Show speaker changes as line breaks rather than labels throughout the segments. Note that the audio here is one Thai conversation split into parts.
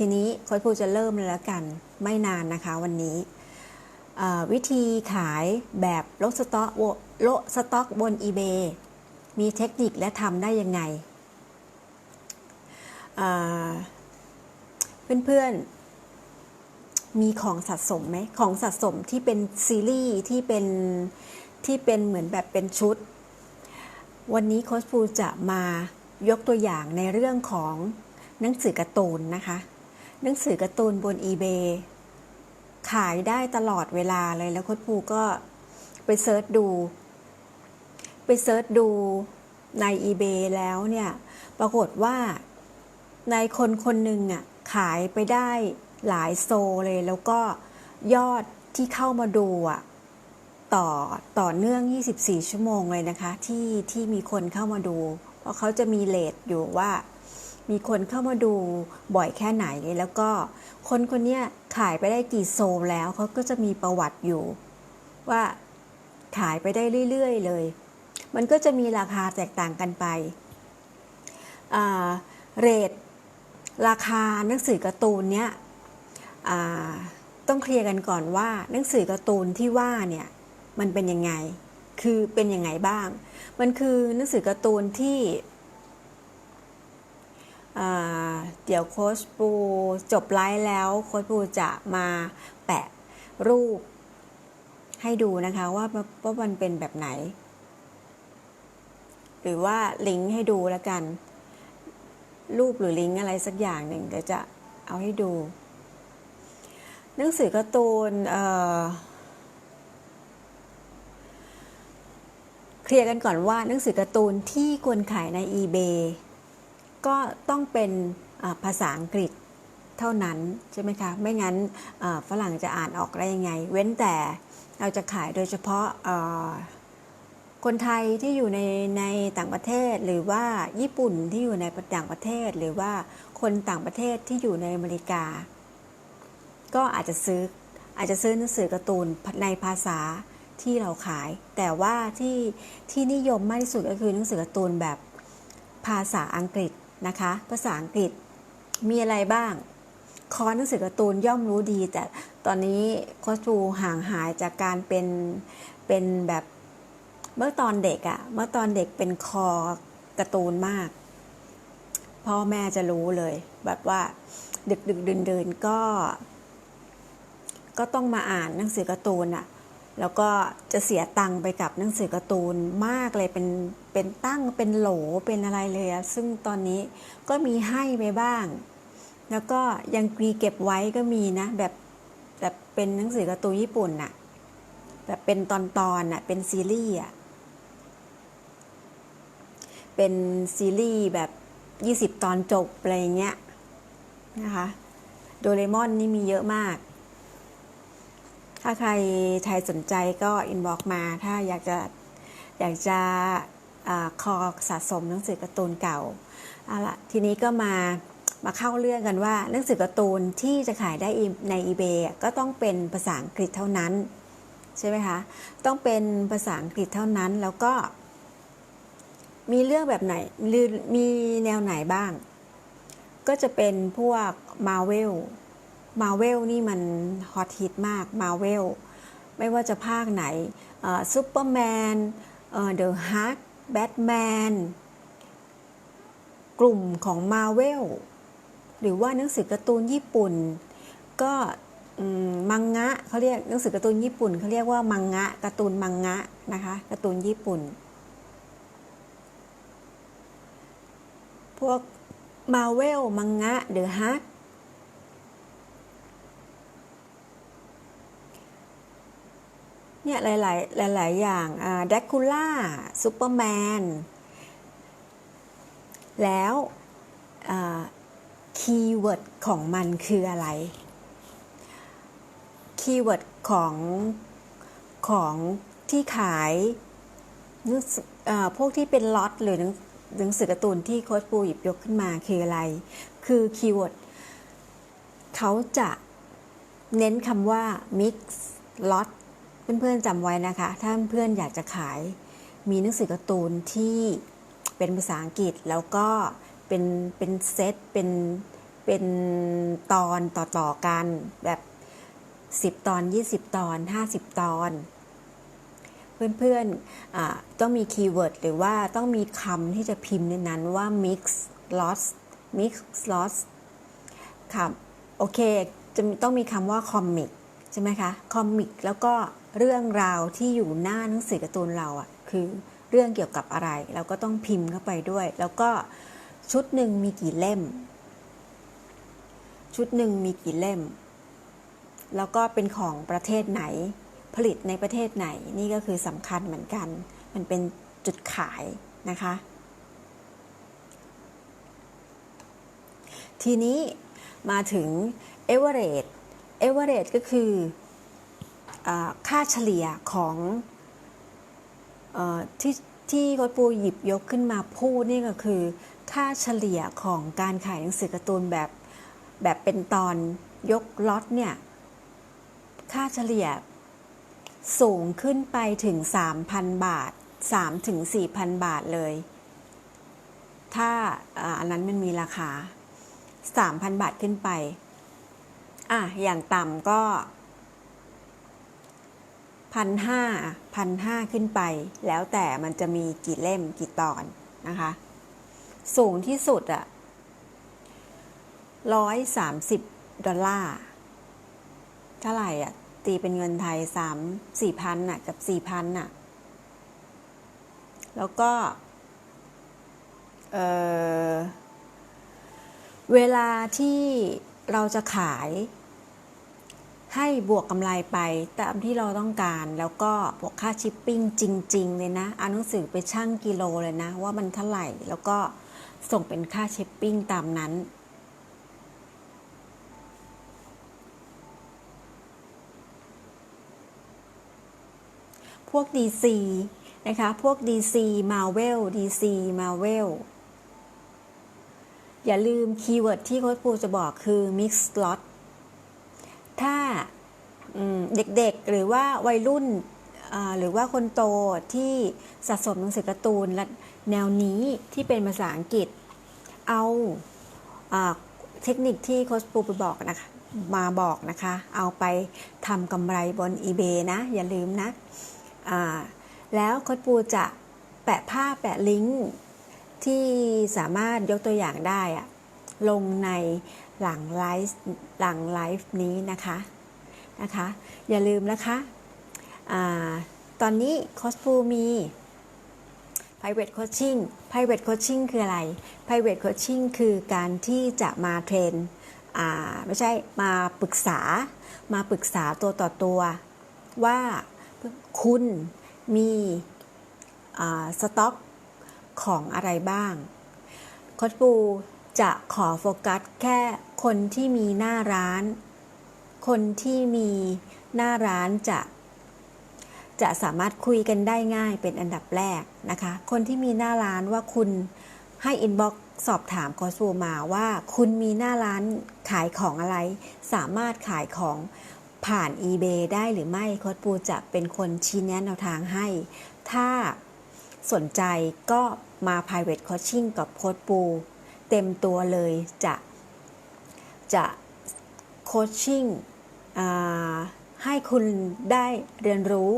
ทีนี้โค้ชภูจะเริ่มเลยแล้วกันไม่นานนะคะวันนี้วิธีขายแบบลดสต็อกลดสต็อกบน eBay มีเทคนิคและทำได้ยังไงเอ่อเพื่อนๆ มีของสะสมไหม ของสะสมที่เป็นซีรีส์ที่เป็นที่เป็นเหมือนแบบเป็นชุด วันนี้โค้ชภูจะมายกตัวอย่างในเรื่องของหนังสือการ์ตูนนะคะ หนังสือการ์ตูนบน eBay ขายได้ตลอดเวลาเลยแล้วโค้ชภูก็ไปเซิร์ชดู ไปเซิร์ชดูใน eBay แล้วเนี่ย ปรากฏว่าในคนคนหนึ่งอะขายไปได้หลายโซเลย แล้วก็ยอดที่เข้ามาดูอะต่อต่อเนื่อง 24 ชั่วโมงเลยนะคะ ที่ที่มีคนเข้ามาดู เพราะเขาจะมีเลทอยู่ว่า มีคนเข้ามาดูบ่อยแค่ไหน แล้วก็คนคนนี้ขายไปได้กี่โซลแล้วเขาก็จะมีประวัติอยู่ ว่าขายไปได้เรื่อยๆเลย มันก็จะมีราคาแตกต่างกันไปอ่าเรทราคาหนังสือการ์ตูนเนี้ยอ่าต้องเคลียร์กันก่อนว่าหนังสือการ์ตูนที่ว่าเนี่ยมันเป็นยังไง คือเป็นยังไงบ้าง มันคือหนังสือการ์ตูนที่ เดี๋ยวโค้ชปูจบไลฟ์แล้วโค้ชปูจะมาแปะรูปให้ดูนะคะว่าว่ามันเป็นแบบไหน หรือว่าลิงก์ให้ดูแล้วกัน รูปหรือลิงก์อะไรสักอย่างหนึ่งเดี๋ยวจะเอาให้ดู หนังสือการ์ตูนเเคลียร์กันก่อนว่าหนังสือการ์ตูนที่ควรขายใน eBay ก็ต้องเป็นภาษาอังกฤษเท่านั้นใช่ไหมคะ ไม่งั้นฝรั่งจะอ่านออกได้ยังไง เว้นแต่เราจะขายโดยเฉพาะคนไทยที่อยู่ในในต่างประเทศหรือว่าญี่ปุ่นที่อยู่ในต่างประเทศ หรือว่าคนต่างประเทศที่อยู่ในอเมริกา ก็อาจจะซื้ออาจจะซื้อหนังสือการ์ตูนในภาษาที่เราขาย แต่ว่าที่ที่นิยมมากที่สุดก็คือหนังสือการ์ตูนแบบภาษาอังกฤษ นะคะ ภาษาอังกฤษมีอะไรบ้าง คอร์สหนังสือการ์ตูนย่อมรู้ดี แต่ตอนนี้โคชชูห่างหายจากการเป็นเป็นแบบเมื่อตอนเด็กอะเมื่อตอนเด็กเป็นคอการ์ตูนมาก พ่อแม่จะรู้เลย แบบว่า ดึกดึกเดินเดินๆก็ ก็ต้องมาอ่านหนังสือการ์ตูนอะ แล้วก็จะเสียตังค์ไปกับหนังสือการ์ตูนมากเลยเป็นเป็นตั้งเป็นโหลเป็นอะไรเลยซึ่งตอนนี้ก็มีให้ไปบ้าง แล้วก็ยังมีเก็บไว้ก็มีนะ แบบแบบเป็นหนังสือการ์ตูนญี่ปุ่นน่ะแบบเป็นตอนตอนน่ะเป็นซีรีส์อะเป็นซีรีส์แบบ 20 ตอนจบอะไรเงี้ยนะคะโดเรมอนนี่มีเยอะมาก ถ้าใครใครสนใจก็อินบ็อกมา ถ้าอยากจะอยากจะอคอสะสมหนังสือการ์ตูนเก่าเอาละทีนี้ก็มามาเข้าเรื่องกันว่าหนังสือการ์ตูนที่จะขายได้ใน eBay ก็ต้องเป็นภาษาอังกฤษเท่านั้น ใช่ไหมคะ ต้องเป็นภาษาอังกฤษเท่านั้นแล้วก็ มีเรื่องแบบไหนหรือมีแนวไหนบ้าง ก็จะเป็นพวก Marvel มาเวลนี่มันฮอตฮิตมากมาเวลไม่ว่าจะภาคไหนซูเปอร์แมนเดอะฮักแบทแมนกลุ่มของมาเวลหรือว่าหนังสือการ์ตูนญี่ปุ่น ก็มังงะเขาเรียกหนังสือการ์ตูนญี่ปุ่นเขาเรียกว่ามังงะการ์ตูนมังงะนะคะการ์ตูนญี่ปุ่น พวกมาเวลมังงะเดอะฮัก เนี่ยหลายๆหลายๆอย่างแดกคูล่าซูเปอร์แมน แล้วคีย์เวิร์ดของมันคืออะไร คีย์เวิร์ดของของที่ขายพวกที่เป็นล็อตหรือหนังสือการ์ตูนที่โค้ชปูหยิบยกขึ้นมาคืออะไร คือคีย์เวิร์ดเขาจะเน้นคำว่า mix lot เพื่อนๆจำไว้นะคะ ถ้าเพื่อนอยากจะขาย มีหนังสือการ์ตูนที่เป็นภาษาอังกฤษแล้วก็เป็นเป็นเซตเป็นเป็นตอนต่อๆกันแบบ 10 ตอน 20 ตอน 50 ตอน เพื่อนๆต้องมีคีย์เวิร์ดหรือว่าต้องมีคำที่จะพิมพ์ในนั้นว่า mix loss mix loss ครับโอเค จะต้องมีคำว่าคอมิก ใช่ไหมคะคอมิกแล้วก็เรื่องราวที่อยู่หน้าหนังสือการ์ตูนเราอะ่ะคือเรื่องเกี่ยวกับอะไร เราก็ต้องพิมพ์เข้าไปด้วย แล้วก็ชุดหนึ่งมีกี่เล่ม ชุดหนึ่งมีกี่เล่ม แล้วก็เป็นของประเทศไหน ผลิตในประเทศไหนนี่ก็คือสำคัญเหมือนกัน มันเป็นจุดขายนะคะ ทีนี้มาถึง average average ก็คืออค่าเฉลี่ยของอที่ที่โค้ดปูหยิบยกขึ้นมาพูดนี่ก็คือ ค่าเฉลี่ยของการขายหนังสือการ์ตูนแบบแบบเป็นตอนยกล็อตเนี่ย ค่าเฉลี่ยสูงขึ้นไปถึง 3,000 บาท 3 ถึง 4,000 บาทเลย ถ้าอ่าอันนั้นมันมีราคา 3,000 บาทขึ้นไป อะอย่างต่ำก็พันห้าพันห้าขึ้นไป แล้วแต่มันจะมีกี่เล่มกี่ตอนนะคะ สูงที่สุดอะร้อยสามสิบดอลลาร์เท่าไหร่อะ ตีเป็นเงินไทยสามสี่พันอะกับสี่พันอะแล้วก็เอ่อเวลาที่เราจะขาย ให้บวกกำไรไปตามที่เราต้องการ แล้วก็บวกค่าชิปปิ้งจริง ๆ เลยนะเอาหนังสือไปชั่งกิโลเลยนะ ว่ามันเท่าไหร่ แล้วก็ส่งเป็นค่าชิปปิ้งตามนั้นพวก DC นะคะ พวก DC Marvel DC Marvel อย่าลืมคีย์เวิร์ดที่โค้ชปูจะบอกคือ mix lot ถ้าอืม เด็กๆหรือว่าวัยรุ่นหรือว่าคนโตที่สะสมหนังสือการ์ตูนและแนวนี้ที่เป็นภาษาอังกฤษ เอาอเทคนิคที่โค้ชปูไปบอกนะคะมาบอกนะคะ เอาไปทำกำไรบน eBay นะ อย่าลืมนะแล้วโค้ชปูจะแปะภาพแปะลิงก์ที่สามารถยกตัวอย่างได้อะลงในหลังไลฟ์หลังไลฟ์นี้นะคะ นะคะ อย่าลืมนะคะอตอนนี้คอสพูมี private coaching private coaching คืออะไร private coaching คือการที่จะมาเทรนไม่ใช่มาปรึกษา มาปรึกษาตัวต่อตัว ว่าคุณมีสต็อกของอะไรบ้างโคชปูจะขอโฟกัสแค่คนที่มีหน้าร้าน คนที่มีหน้าร้านจะ จะสามารถคุยกันได้ง่ายเป็นอันดับแรกนะคะ คนที่มีหน้าร้านว่าคุณให้อินบ็อกสอบถามโคชปูมาว่าคุณมีหน้าร้านขายของอะไร สามารถขายของผ่าน eBay ได้หรือไม่โคชปูจะเป็นคนชี้แนะแนวทางให้ ถ้าสนใจก็มา private coaching กับโค้ชปู เต็มตัวเลยจะจะโคชชิ่ง ให้คุณได้เรียนรู้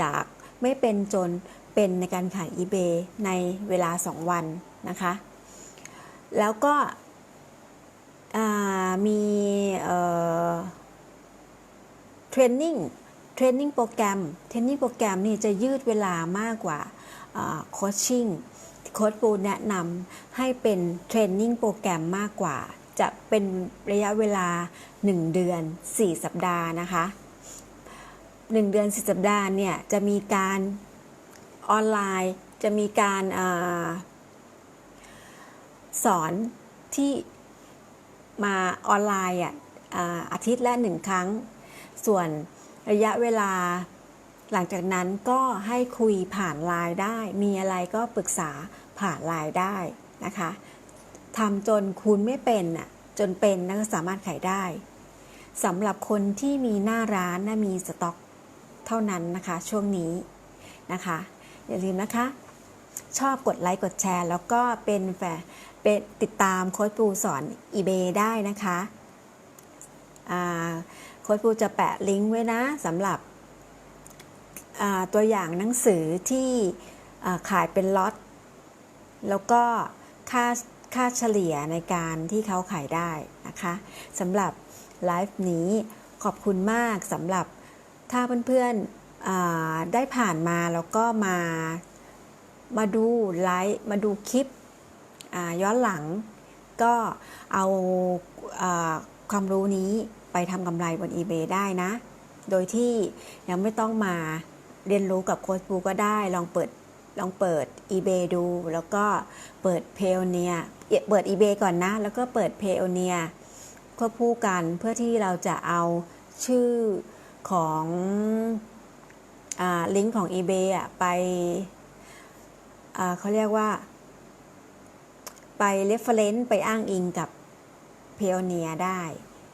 จากไม่เป็นจนเป็นในการขาย eBay ในเวลา 2 วันนะคะ แล้วก็มีเทรนนิ่งเทรนนิ่งโปรแกรมเทรนนิ่งโปรแกรมนี่จะยืดเวลามากกว่าโคชชิ่งโค้ชปูแนะนำให้เป็นเทรนนิ่งโปรแกรมมากกว่า จะเป็นระยะเวลา 1 เดือน 4 สัปดาห์นะคะ 1 เดือน 4 สัปดาห์เนี่ยจะมีการออนไลน์ จะมีการอาสอนที่มาออนไลน์อะอาอาทิตย์ละหนึ่งครั้ง ส่วนระยะเวลาหลังจากนั้นก็ให้คุยผ่านไลน์ได้ มีอะไรก็ปรึกษาผ่านไลน์ได้นะคะ ทำจนคุณไม่เป็นน่ะจนเป็นนะก็สามารถขายได้สำหรับคนที่มีหน้าร้านนะมีสต็อกเท่านั้นนะคะช่วงนี้นะคะ อย่าลืมนะคะ ชอบกดไลค์กดแชร์ แล้วก็เป็นแฟนเป็นติดตามโค้ชปูสอน eBay ได้นะคะโค้ชปูจะแปะลิงก์ไว้นะสำหรับตัวอย่างหนังสือที่ขายเป็นล็อตแล้วก็ค่า ค่าเฉลี่ยในการที่เขาขายได้นะคะสำหรับไลฟ์นี้ขอบคุณมากสำหรับถ้าเพื่อนๆได้ผ่านมาแล้วก็มามาดูไลฟ์มาดูคลิปย้อนหลัง ก็เอาอาความรู้นี้ไปทำกำไรบน eBay ได้นะ โดยที่ยังไม่ต้องมาเรียนรู้กับโค้ชบูก็ได้ลองเปิด ลองเปิด eBay ดู แล้วก็เปิด Payoneer เอ่อเปิด eBay ก่อนนะ แล้วก็เปิด Payoneer ควบคู่กันเพื่อที่เราจะเอาชื่อของลิงก์ของ eBay อะไปเขาเรียกว่า ไป reference ไปอ้างอิงกับ Payoneer ได้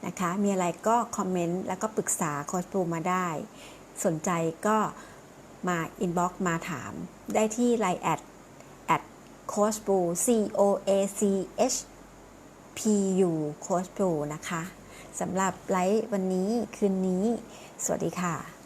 นะคะ มีอะไรก็คอมเมนต์แล้วก็ปรึกษาโค้ชปูมาได้ สนใจก็ มา inbox มาถามได้ที่ line at at coach p u c o a c h p u coach p u นะคะสำหรับไลฟ์วันนี้คืนนี้ สวัสดีค่ะ